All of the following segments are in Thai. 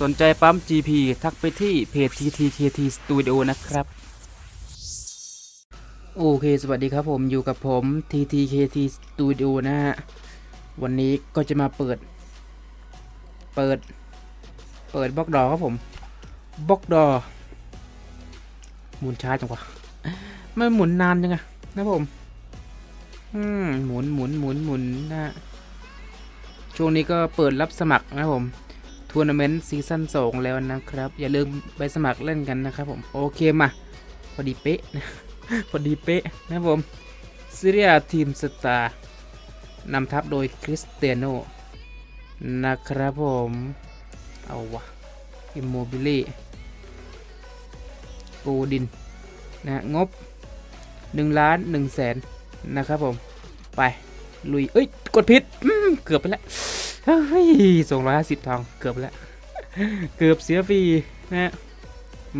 สนใจปั๊ม GP ทักไปที่เพจ TTKT Studio นะครับ โอเค สวัสดีครับผมอยู่กับผม TTKT Studio นะฮะ วันนี้ก็จะมาเปิด เปิด เปิดบล็อกดอครับผมบล็อกดอหมุนช้าจังวะไม่หมุนนานจังอะนะผม อืมหมุนหมุนหมุนหมุนนะฮะช่วงนี้ก็เปิดรับสมัครนะครับผม ทัวร์นาเมนต์ซีซั่น2แล้วนะครับ อย่าลืมไปสมัครเล่นกันนะครับผม โอเคมา พอดีเป๊ะนะพอดีเป๊ะนะครับผมซีเรียทีมสตาร์นำทัพโดยคริสเตียโนนะครับผม เอาวะอิมโมบิลีโกดินนะงบ1ล้าน1แสนนะครับผม ไป ลุย เอ้ย กดผิดเกือบไปแล้ว เฮ้ยสองร้อยห้าสิบทองเกือบแล้ว เกือบเสียฟรีนะ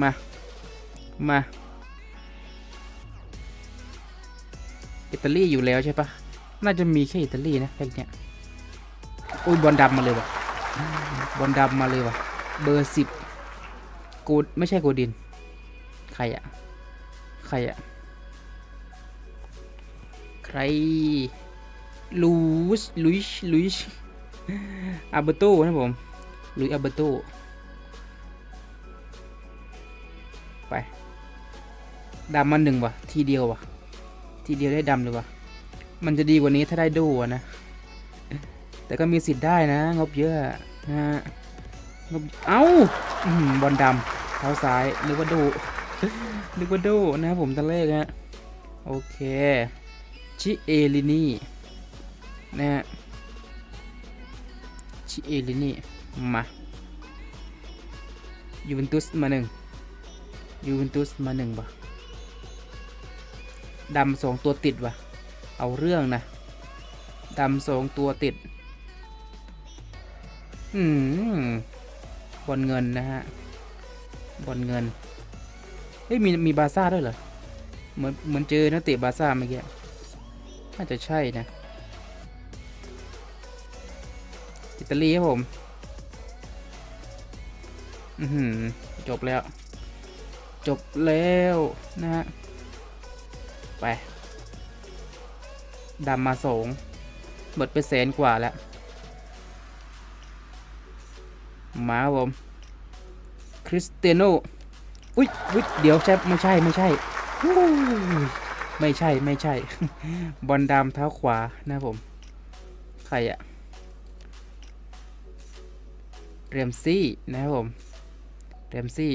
มา มาอิตาลีอยู่แล้วใช่ปะน่าจะมีแค่อิตาลีนะแค่เนี้ยอุ้ยบอลดำมาเลยวะบอลดำมาเลยว่ะเบอร์สิบกูไม่ใช่กูดิน ใครอะใครอะใครลูสลุยลุย อาเบโต้นะผมลุยอาเบโต้ไปดำมาหนึ่งวะทีเดียววะทีเดียวได้ดำเลยวะมันจะดีกว่านี้ถ้าได้ดูนะ แต่ก็มีสิทธิ์ได้นะ งบเยอะนะฮะงบเอ้าอื้อหือบอลดำเท้าซ้ายนึกว่าดูนึกว่าดูนะผมตอนแรกฮะโอเค ชิเอลินีนะฮะ เอลินีมายูเวนตุสมาหนึ่งยูเวนตุสมาหนึ่งป่ดำสองตัวติดว่ะ เอาเรื่องนะ ดำสองตัวติด อืม บอลเงินนะฮะ บอลเงิน เฮ้ย มี มีบาซ่าด้วยเหรอ เหมือน เหมือนเจอนักเตะบาซ่าเมื่อกี้ น่าจะใช่นะ ตาลีครับผม อือหือจบแล้ว จบแล้วนะฮะ ไปดำมาสองหมดไปแสนกว่าแล้ว มาครับผม คริสเตียโนอุ้ยอุ้ยเดี๋ยวใช่ไม่ใช่ไม่ใช่ไม่ใช่ไม่ใช่ บอลดำเท้าขวานะครับผม ใครอะ เรมซี่นะครับผมเรมซี่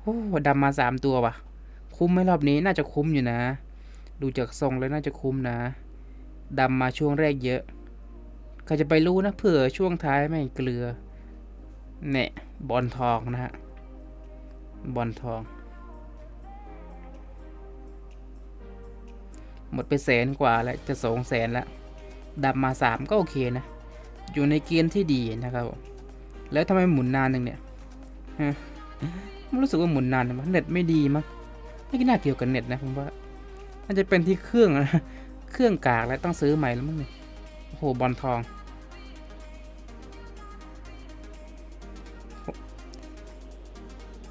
โอ้ดำมาสามตัวว่ะ คุ้มไหมรอบนี้น่าจะคุ้มอยู่นะ ดูจากทรงแล้วน่าจะคุ้มนะดำมาช่วงแรกเยอะใครจะไปรู้นะเผื่อช่วงท้ายไม่เกลือเนี่ยบอลทองนะฮะบอลทอง หมดไปแสนกว่าแล้วจะสองแสนแล้วดำมาสามก็โอเคนะ อยู่ในเกณฑ์ที่ดีนะครับผม แล้วทำไมหมุนนานหนึ่งเนี่ยฮะมันรู้สึกว่าหมุนนานมั้งเน็ตไม่ดีมั้งไม่น่าเกี่ยวกับเน็ตนะผมว่าน่าจะเป็นที่เครื่องนะเครื่องกากแล้วต้องซื้อใหม่แล้วมั้งเนี่ยโอ้โหบอลทอง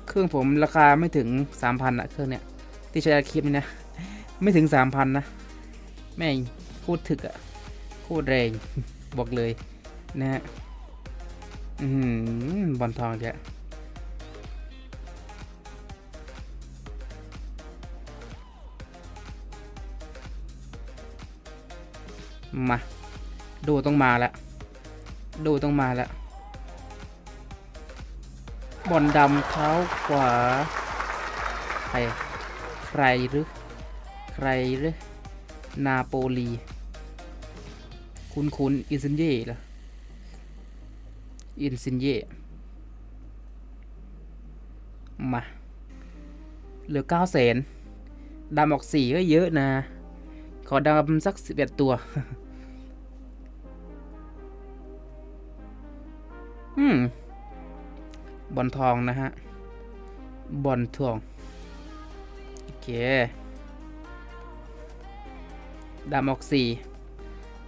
เครื่องผมราคาไม่ถึงสามพันอะเครื่องเนี้ยที่ใช้อัดคลิปนี่นะไม่ถึงสามพันนะแม่งโคตรถึกอะโคตรแรงบอกเลยนะฮะ อืมบอลทองแกมา ดูต้องมาแล้ว ดูต้องมาแล้ว บอลดำเท้าขวา ใคร ใครหรือ ใครหรือ นาโปลี คุณคุณอินซินเย่เหรอ อินซินเย่มาเหลือเก้าแสนดำออกสี่ก็เยอะนะ ขอดำสักสิบเอ็ดตัว อืม บอลทองนะฮะ บอลทอง โอเค ดำออกสี่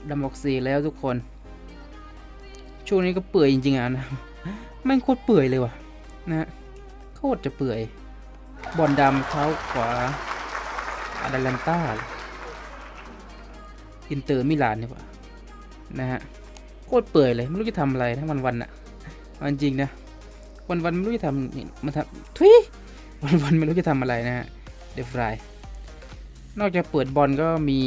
ดำออกสี่แล้วทุกคน ช่วงนี้ก็เปื่อยจริงๆอะนะแม่งโคตรเปื่อยเลยว่ะนะ โคตรจะเปื่อย บอลดำเท้าขวาอาดาลันต้าอินเตอร์มิลานนี่ว่ะนะฮะโคตรเปื่อยเลยไม่รู้จะทำอะไรทั้งวันวันอะเอาจริงนะวันวันไม่รู้จะทำนี่มาทำทุยวันวันไม่รู้จะทำอะไรนะฮะเดฟรายนอกจากเปิดบอลก็มี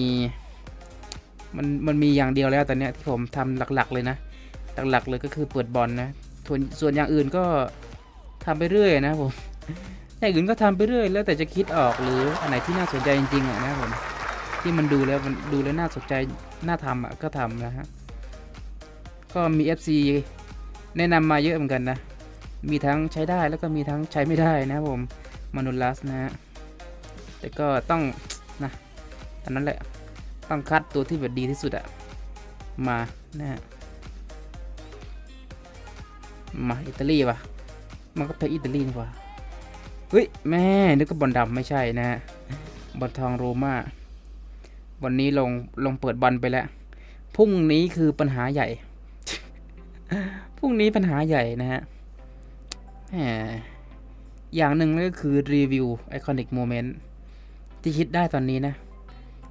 มันมันมีอย่างเดียวแล้วตอนเนี้ยที่ผมทำหลักๆเลยนะ หลักๆเลยก็คือเปิดบอลนะส่วนส่วนอย่างอื่นก็ทำไปเรื่อยนะผมอย่างอื่นก็ทำไปเรื่อย แล้วแต่จะคิดออกหรืออันไหนที่น่าสนใจจริงๆอะนะผมที่มันดูแล้วมันดูแล้วน่าสนใจน่าทำอะก็ทำนะฮะก็มี FC แนะนำมาเยอะเหมือนกันนะ มีทั้งใช้ได้แล้วก็มีทั้งใช้ไม่ได้นะผมมานุลัสนะฮะแต่ก็ต้องนะอันนั้นแหละต้องคัดตัวที่แบบดีที่สุดอะมานะฮะ มาอิตาลีปะมันก็ไปอิตาลีนี่หว่าเฮ้ยแม่นึกว่าบอลดำไม่ใช่นะฮะบอลทองโรม่าวันนี้ลงลงเปิดบอลไปแล้วพรุ่งนี้คือปัญหาใหญ่พรุ่งนี้ปัญหาใหญ่นะฮะแหมอย่างหนึ่งก็คือรีวิวไอคอนิกโมเมนต์ที่คิดได้ตอนนี้นะ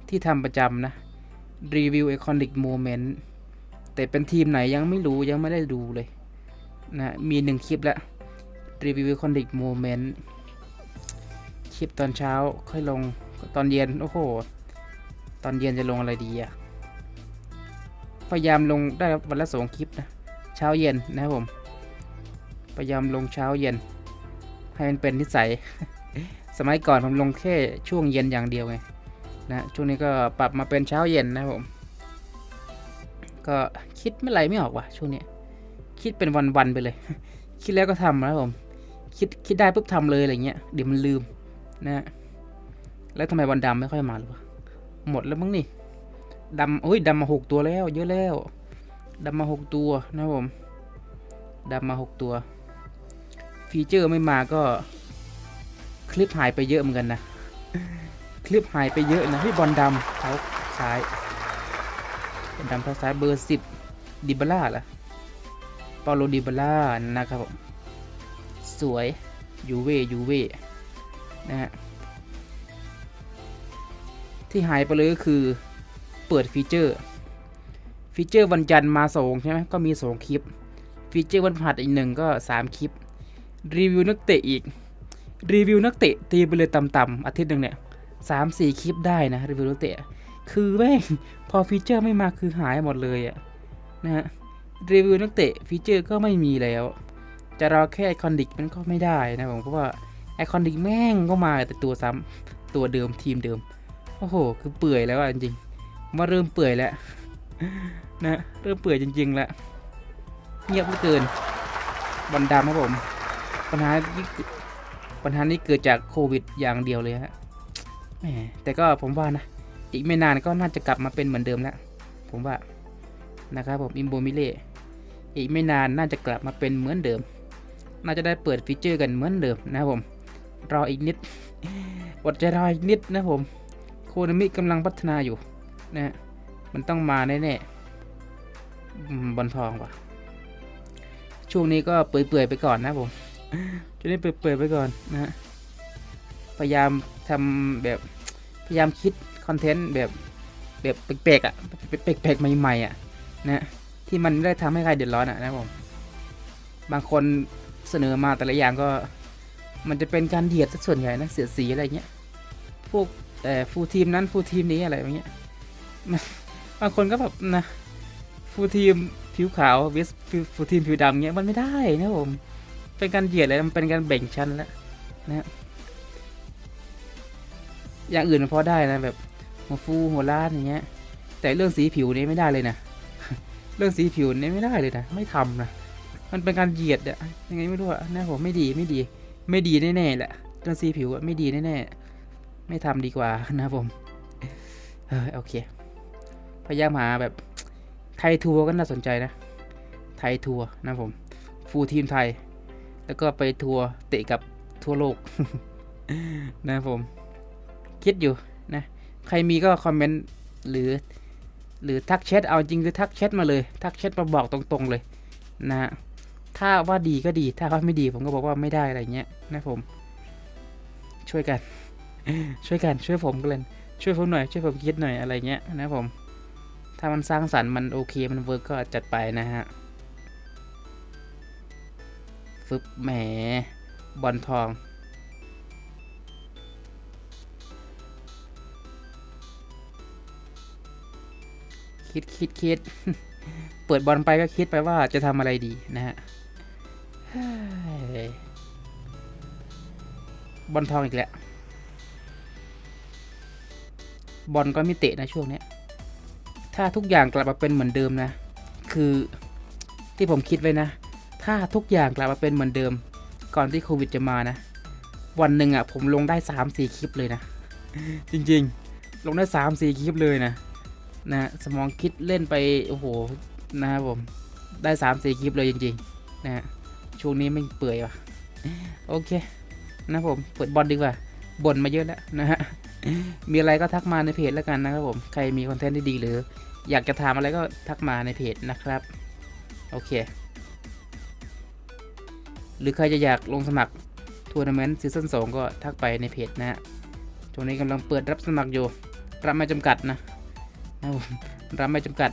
ที่ทำประจำนะรีวิวไอคอนิกโมเมนต์แต่เป็นทีมไหนยังไม่รู้ยังไม่ได้ดูเลย นะมีหนึ่งคลิปแล้วรีวิวคอนดิกโมเมนต์คลิปตอนเช้าค่อยลงตอนเย็น โอ้โห ตอนเย็นจะลงอะไรดีอะพยายามลงได้วันละสองคลิปนะ เช้าเย็นนะครับผม พยายามลงเช้าเย็น ให้มันเป็นนิสัย สมัยก่อนผมลงแค่ช่วงเย็นอย่างเดียวไงนะช่วงนี้ก็ปรับมาเป็นเช้าเย็นนะครับผม ก็คิดไม่ไรไม่ออกว่ะช่วงนี้ คิดเป็นวันๆไปเลย คิดแล้วก็ทำนะผม คิดคิดได้ปุ๊บทำเลยอะไรเงี้ย เดี๋ยวมันลืมนะฮะแล้วทำไมวันดำไม่ค่อยมาหรอวะหมดแล้วมั้งนี่ดำโอ้ยดำมาหกตัวแล้ว เยอะแล้วดำมาหกตัวนะครับผมดำมาหกตัว ฟีเจอร์ไม่มาก็ คลิปหายไปเยอะเหมือนกันนะ คลิปหายไปเยอะนะพี่บอลดำเท้าซ้ายบอลดำเท้าซ้ายเบอร์สิบดิบาร่าล่ะ เปาโลดิบาร่านะครับผมสวยยูเวยูเวนะฮะที่หายไปเลยก็คือเปิดฟีเจอร์ฟีเจอร์วันจันทร์มาสองใช่ไหมก็มีสองคลิป ฟีเจอร์วันพฤหัสอีกหนึ่งก็สามคลิป รีวิวนักเตะอีก รีวิวนักเตะตีไปเลยต่ำๆอาทิตย์หนึ่งเนี่ยสามสี่คลิปได้นะรีวิวนักเตะ คือแม่งพอฟีเจอร์ไม่มาคือหายหมดเลยอะนะฮะ รีวิวนักเตะฟีเจอร์ก็ไม่มีแล้ว จะรอแค่ไอคอนดิกมันก็ไม่ได้นะผมเพราะว่าไอคอนดิกแม่งก็มาแต่ตัวซ้ำตัวเดิมทีมเดิม โอ้โห คือเปื่อยแล้วอะจริงๆว่าเริ่มเปื่อยแล้วนะเริ่มเปื่อยจริงๆแล้วเงียบเหลือเกินบอลดำครับผม ปัญหานี้ปัญหานี้เกิดจากโควิดอย่างเดียวเลยฮะแหมแต่ก็ผมว่านะ อีกไม่นานก็น่าจะกลับมาเป็นเหมือนเดิมแล้ว ผมว่า นะครับผมอิมโบมิเล่อีกไม่นานน่าจะกลับมาเป็นเหมือนเดิม น่าจะได้เปิดฟีเจอร์กันเหมือนเดิมนะครับผม รออีกนิดอดใจรออีกนิดนะผมโคโนมิกำลังพัฒนาอยู่นะฮะมันต้องมาแน่ๆบอลทองว่ะ ช่วงนี้ก็เปื่อยๆไปก่อนนะผมช่วงนี้เปื่อยๆไปก่อนนะฮะพยายามทำแบบพยายามคิดคอนเทนต์แบบแบบแปลกๆอะแปลกๆใหม่ๆอะ นะที่มันไม่ได้ทำให้ใครเดือดร้อนอะนะครับผมบางคนเสนอมาแต่ละอย่างก็ มันจะเป็นการเหยียดส่วนใหญ่นะเสียสีอะไรเงี้ยพวกแต่ฟูทีมนั้นฟูทีมนี้อะไรอย่างเงี้ยบางคนก็แบบนะฟูทีมผิวขาวเวสฟูทีมผิวดำเงี้ยมันไม่ได้นะผมเป็นการเหยียดเลยมันเป็นการแบ่งชั้นแล้วนะอย่างอื่นพอได้นะแบบหัวฟูหัวล้านอย่างเงี้ย แต่เรื่องสีผิวนี่ไม่ได้เลยนะ เรื่องสีผิวเนี่ยไม่ได้เลยนะไม่ทำนะมันเป็นการเหยียดอะยังไงไม่รู้อะนะผมไม่ดีไม่ดี ไม่ดีแน่ๆแหละเรื่องสีผิวอะไม่ดีแน่ๆไม่ทำดีกว่านะผมเออโอเค พยายามหาแบบไทยทัวร์ก็น่าสนใจนะ ไทยทัวร์นะผมฟูลทีมไทย แล้วก็ไปทัวร์เตะกับทั่วโลก นะผม คิดอยู่นะ ใครมีก็คอมเมนต์หรือ หรือทักแชทเอาจริงคือทักแชทมาเลย ทักแชทมาบอกตรงๆเลยนะฮะถ้าว่าดีก็ดีถ้าว่าไม่ดีผมก็บอกว่าไม่ได้อะไรเงี้ยนะผม ช่วยกัน ช่วยกันช่วยผมกันเลยช่วยผมหน่อยช่วยผมคิดหน่อยอะไรเงี้ยนะผม ถ้ามันสร้างสรรค์มันโอเคมันเวิร์กก็จัดไปนะฮะฟึบแหมบอลทอง คิดคิดคิด เปิดบอลไปก็คิดไปว่าจะทำอะไรดีนะฮะบอลทองอีกแล้ว บอลก็ไม่เตะนะช่วงนี้ ถ้าทุกอย่างกลับมาเป็นเหมือนเดิมนะ คือที่ผมคิดไว้นะ ถ้าทุกอย่างกลับมาเป็นเหมือนเดิม ก่อนที่โควิดจะมานะ วันหนึ่งอะผมลงได้สามสี่คลิปเลยนะ จริงๆ ลงได้สามสี่คลิปเลยนะ นะสมองคิดเล่นไปโอ้โหนะครับผมได้สามสี่คลิปเลยจริงๆนะฮะช่วงนี้ไม่เปื่อยว่ะโอเคนะผมเปิดบอลดีกว่าบ่นมาเยอะแล้วนะฮะมีอะไรก็ทักมาในเพจแล้วกันนะครับผมใครมีคอนเทนต์ที่ดีหรือ อยากจะถามอะไรก็ทักมาในเพจนะครับโอเค หรือใครจะอยากลงสมัครทัวร์นาเมนต์ซีซั่น2ก็ทักไปในเพจนะฮะช่วงนี้กำลังเปิดรับสมัครอยู่รับไม่จำกัดนะ รับไม่จำกัด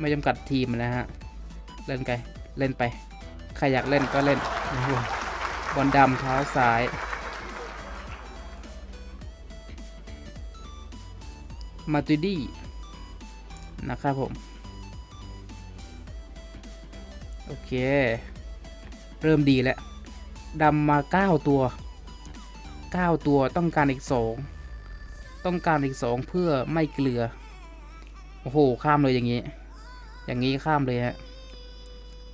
ไม่จำกัดทีมนะฮะ เล่นไกเล่นไป ใครอยากเล่นก็เล่น บอลดำเท้าซ้าย มาตูดี้นะครับผม โอเค เริ่มดีแล้ว ดำมา 9 ตัว 9 ตัวต้องการอีก 2 ต้องการอีก2เพื่อไม่เกลือ โอ้โห ข้ามเลยอย่างนี้ อย่างนี้ข้ามเลยฮะ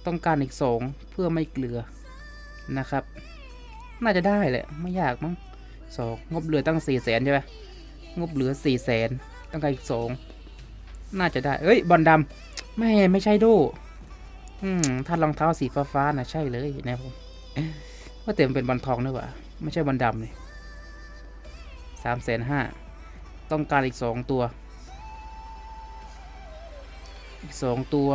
ต้องการอีก2เพื่อไม่เกลือนะครับ น่าจะได้แหละ ไม่ยากมั้งสองงบเหลือตั้ง4แสนใช่ไหมงบเหลือ4แสนต้องการอีกสองน่าจะได้ เอ้ย บอลดำไม่ไม่ใช่โดอืมถ้ารองเท้าสีฟ้าฟ้าๆนะใช่เลยนะผมว่าเต็มนเป็นบอลทองด้วยวะไม่ใช่บอลดำเลยสามแสนห้า ต้องการอีกสองตัว อีกสองตัว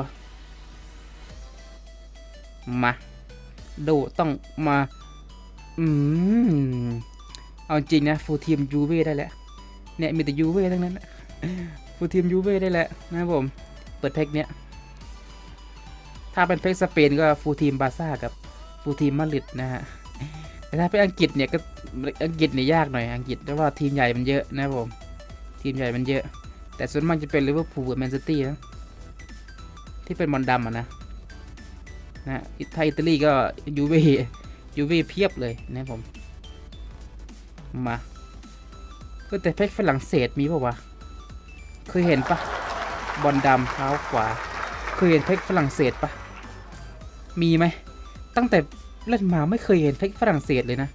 มาโดต้องมา อืม เอาจริงนะฟูทีมยูเว่ได้แล้วเนี่ยมีแต่ยูเว่ทั้งนั้นฟูทีมยูเว่ได้แหละนะครับผม เปิดเพกเนี้ย ถ้าเป็นเพกสเปนก็ฟูทีมบาร์ซ่ากับฟูทีมมาริดนะฮะ แต่ถ้าเป็นอังกฤษเนี่ยก็อังกฤษเนี่ยยากหน่อยอังกฤษเพราะว่าทีมใหญ่มันเยอะนะครับผม ทีมใหญ่มันเยอะ แต่ส่วนมากจะเป็นลิเวอร์พูลกับแมนซิตี้นะที่เป็นบอลดำอะนะนะไทยอิตาลีก็ยูเว่ยูเว่เพียบเลยนะผม มาก็แต่เพชรฝรั่งเศสมีป่าวะเคยเห็นปะบอลดำเท้าขวา เคยเห็นเพชรฝรั่งเศสปะมีไหมตั้งแต่เล่นมาไม่เคยเห็นเพชรฝรั่งเศสเลยนะ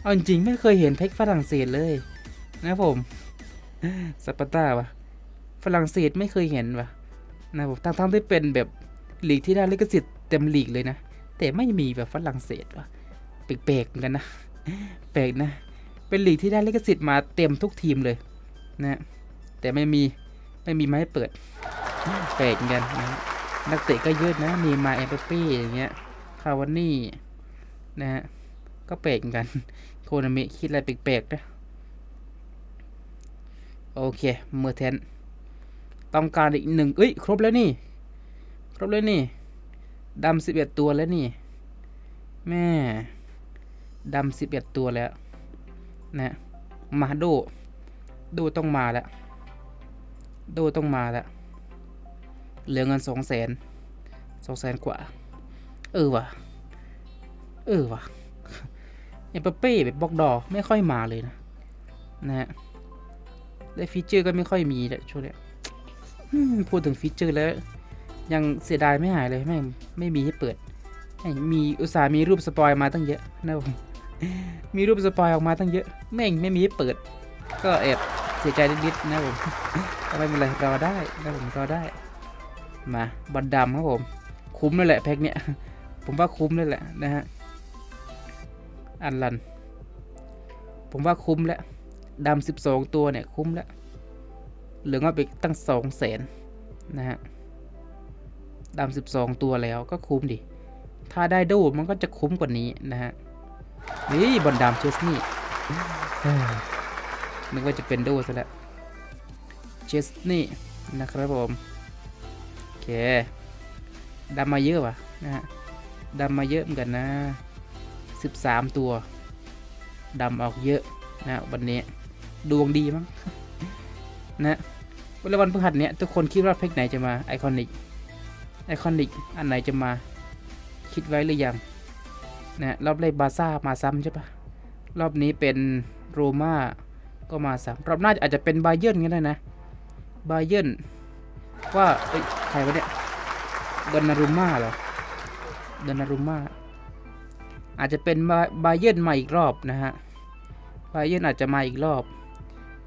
เอาจริงๆไม่เคยเห็นเพชรฝรั่งเศสเลย นะผม สปาร์ตาวะฝรั่งเศสไม่เคยเห็นวะนะผมทั้งๆที่เป็นแบบลีกที่ได้ลิขสิทธิ์เต็มลีกเลยนะ แต่ไม่มีแบบฝรั่งเศสวะแปลกๆเหมือนกันนะแปลกนะ เป็นลีกที่ได้ลิขสิทธิ์มาเต็มทุกทีมเลยนะแต่ไม่มีไม่มีไมาให้เปิดแปลกเหมือนกันนะนักเตะก็เยอะนะมีมาเอเปเป้อย่างเงี้ยคาวานี่นะฮะก็แปลกเหมือนกัน โคนามิคิดอะไรแปลกๆนะ โอเคเมอร์เทนต้องการอีกหนึ่งเอ้ย ครบแล้วนี่ ครบแล้วนี่ดำสิบเอ็ดตัวแล้วนี่ แม่ดำสิบเอ็ดตัวแล้วนะมาโดโดต้องมาแล้วโดต้องมาแล้วเหลือเงินสองแสนสองแสนกว่า เออว่ะ เออว่ะเอเปเป้แบบบล็อกดอไม่ค่อยมาเลยนะ นะฮะ ได้ฟีเจอร์ก็ไม่ค่อยมีแหละช่วงเนี้ยอืมพูดถึงฟีเจอร์แล้ว ยังเสียดายไม่หายเลยแม่งไม่มีให้เปิดแม่งมีอุตส่าห์มีรูปสปอยมาตั้งเยอะนะผมมีรูปสปอยออกมาตั้งเยอะแม่งไม่มีให้เปิด ก็แอบเสียใจนิดๆนะผมแต่ไม่เป็นไรรอได้นะผมรอได้ มาบอลดำครับผม คุ้มเลยแหละแพ็กเนี้ยผมว่าคุ้มเลยแหละนะฮะอันลัน ผมว่าคุ้มแล้ว ดำสิบสองตัวเนี่ยคุ้มแล้ว เหลือเงาไปตั้งสองแสนนะฮะดำสิบสองตัวแล้วก็คุ้มดิ ถ้าได้โดมันก็จะคุ้มกว่านี้นะฮะ นี่บอลดำเชสนี่นึกว่าจะเป็นโดซะแล้ว เชสนี่นะครับผม โอเคดำมาเยอะว่ะนะฮะดำมาเยอะเหมือนกันนะ 13 ตัวดำออกเยอะนะวันนี้ ดวงดีมั้งนะวันวันพฤหัสเนี้ยทุกคนคิดว่าเพลงไหนจะมาไอคอนิกไอคอนิกอันไหนจะมา คิดไว้หรือยังนะรอบแรกบาซ่ามาซ้ำใช่ปะรอบนี้เป็นโรม่าก็มาซ้ำรอบหน้าอาจจะเป็นบาเยิร์นก็ได้นะบาเยิร์นว่าเอ้ใครวะเนี่ยดอนนารุม่าเหรอดอนนารุม่าอาจจะเป็นบาบาเยิร์นมาอีกรอบนะฮะบาเยิร์นอาจจะมาอีกรอบ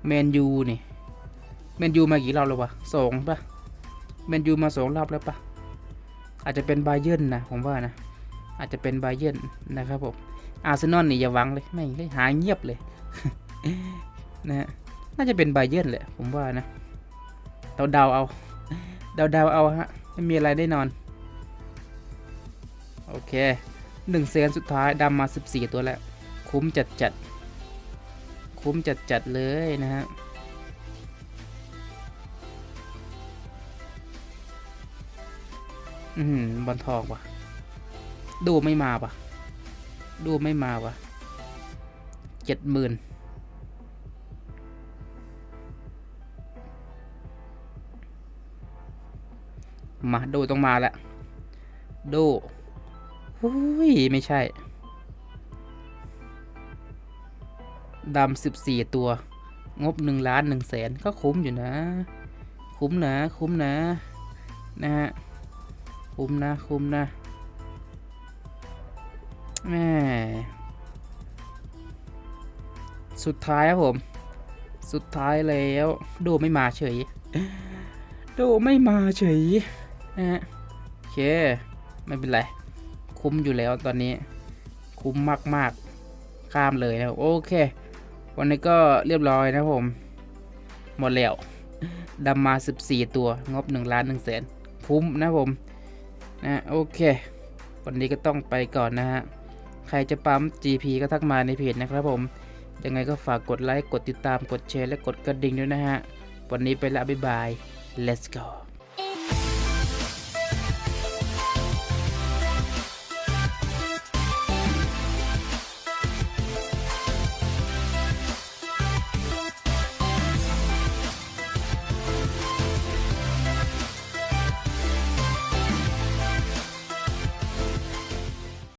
แมนยูนี่แมนยูมากี่รอบแล้ววะสองปะแมนยูมาสองรอบแล้วปะอาจจะเป็นบาเยิร์นนะผมว่านะ อาจจะเป็นบาเยิร์นนะครับผมอาร์เซนอลนี่อย่าหวังเลยไม่งเลยหายเงียบเลยนะฮะน่าจะเป็นบาเยิร์นแหละผมว่านะเดาเดาเอาเดาเดาเอาฮะไม่มีอะไรแน่นอน โอเคหนึ่งเซนสุดท้ายดำมา 14 ตัวแล้ว คุ้มจัดจัด คุ้มจัดๆเลยนะฮะอืมบอลทองว่ะ ดูไม่มาว่ะ ดูไม่มาว่ะเจ็ดหมื่นมาดูต้องมาแล้วดูหุ้ย ไม่ใช่ ดำสิบสี่ตัว งบหนึ่งล้านหนึ่งแสนก็คุ้มอยู่นะ คุ้มนะ คุ้มนะ นะฮะ คุ้มนะ คุ้มนะแม่สุดท้ายครับผม สุดท้ายแล้ว โดไม่มาเฉย โดไม่มาเฉยนะฮะโอเค ไม่เป็นไร คุ้มอยู่แล้วตอนนี้ คุ้มมาก ๆ ข้ามเลยนะโอเค วันนี้ก็เรียบร้อยนะผม หมดแล้วดำมา 14 ตัว งบ1ล้าน1แสนคุ้มนะผม นะ โอเค วันนี้ก็ต้องไปก่อนนะฮะ ใครจะปั๊ม GP ก็ทักมาในเพจนะครับผม ยังไงก็ฝากกดไลค์ กดติดตาม กดแชร์ และกดกระดิ่งด้วยนะฮะ วันนี้ไปละ บ๊ายบาย let's go